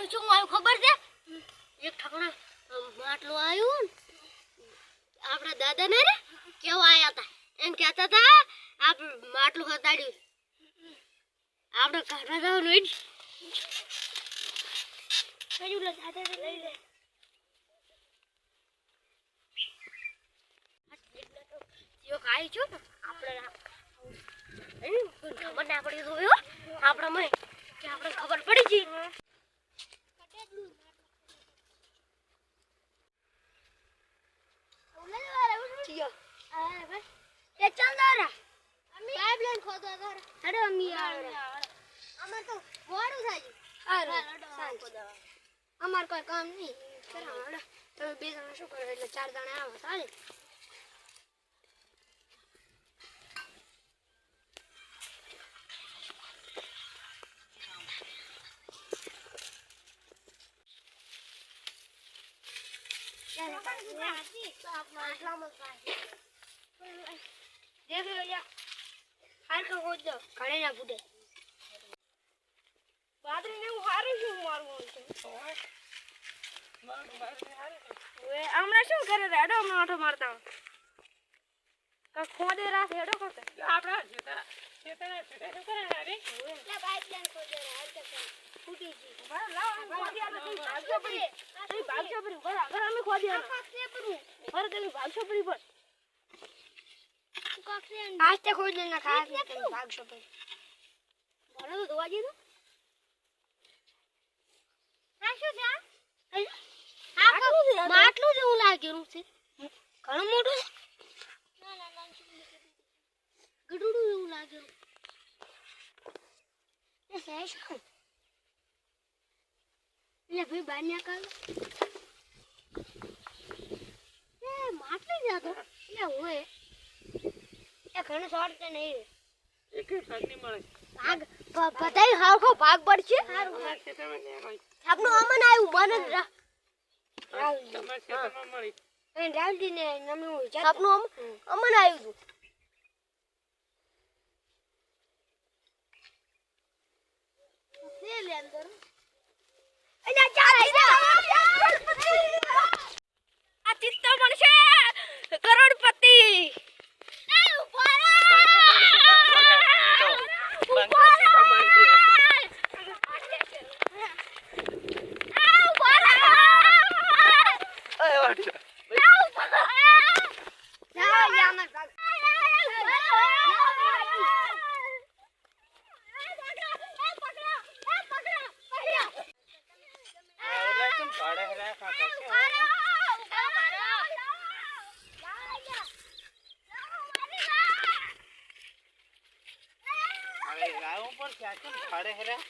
આજ શું આવ્યું ખબર છે? એક ઠકણા માટલું આવ્યું આપણા દાદા ને રે કેવા આયા હતા એમ કહેતા હતા આપણે માટલું હતાડ્યું. આપણે કાઢવા જવાનું હોય આપણે ખબર પડી દાદાને લઈ લે જો ખાઈ છો ને આપણે એમ કોઈ ખબર ના પડી તો હો આપણે મને કે આપણે ખબર પડી ગઈ અમાર કોઈ કામ નહીં. કરાવો તમે બે જણા શું કરો એટલે ચાર જણા આવો ચાલે? દેખ લો યા હાર કા હોજ દો ઘરે ના ફૂટે બાદરી ને હું હારું છું? છે હમણાં શું કરે રે? હેડો હમણાં મારતા કા ખોદે રાસ હેડો કરતે આપડા જેતા જેતા શું કરે રે લે બાઈક લેન ખોદે રે હાર ફૂટી ગઈ. બરાબર લાવ ખોદી આલે તમે ભાગજો પડી બરાબર અમે ખોદી તમે ભાગશો પડી બસ પડી ભલે તો દોવા જઈએ તો આ શું છે આ? માટલું જેવું લાગેલું છે. ઘણું મોટું છે? ગડુડું એવું લાગેલું એટલે ભાઈ બહાર નીકળ એ માટલી જાતો એટલે હોય એ ઘણું શોર્ટ છે નહીં? એક ભાગ નહીં મળે. ભાગ બધાય હારખો ભાગ પડશે? હોય? આપણું અમન આવ્યું બન જ રાવજી ને નમનું અમન આવ્યું હતું આ ચિત્તો બનશે કરોડપતિ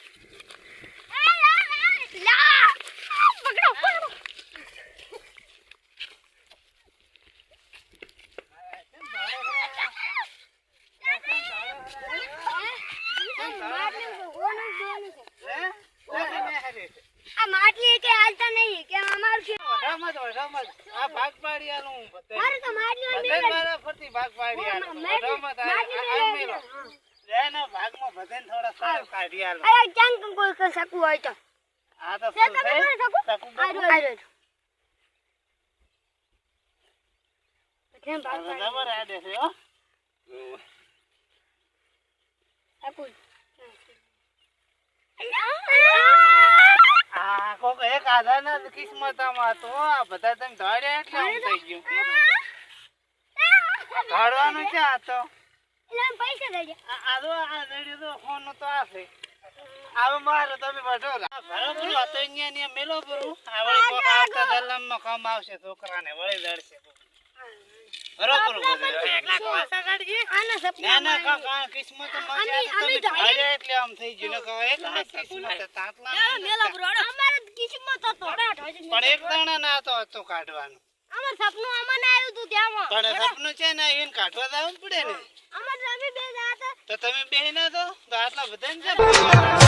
આ માટલી કે હાલતા નહીં કે અમારું છે ભાગ પાડી આલું હું બધે મારે તો માટલી બધે મારા ફરતી ભાગ પાડી આલું વઢામાં તો આ- આ- આ મેલો. એના ભાગમાં બધાને થોડા સારા કાઢી આલો. અરે ક્યાં કોઈ કઈ શકું હોય તો? આ તો શું છે? કરી શકો? શકું બકું? ભાગ જબર આડે છે હો. શકું આ કોક એક આધારના કિસ્મતમાં હતો આ બધા તમે ધાડ્યા એટલે આવું થઈ ગયું. ધાડવાનું ક્યાં હતો? એટલે પૈસા દઈ આ આ આ રેડિયો તો ફોન તો આ છે આવે તમે બેઠો રહો. આ બરાબર અહીંયા ને મેલો બરું આ વળી કોક આવતા દલમમાં કામ આવશે છોકરાને વળી દડશે બરોબર ના ના કાક કિસ્મતમાં છે આ તો તમે ધાડ્યા એટલે આમ થઈ ગયું. ના કિસ્મત હતા, મેલા બરોડા અમારે કિસ્મત હતો પણ એક દાણા ના તો હતું કાઢવાનું. સપનું અમને આવ્યું તું ત્યાં પણ સપનું છે ને એને કાઢવા જવું પડે ને. અમાર અમે બે જાત તો તમે બે ના તો તો આટલા બધા ને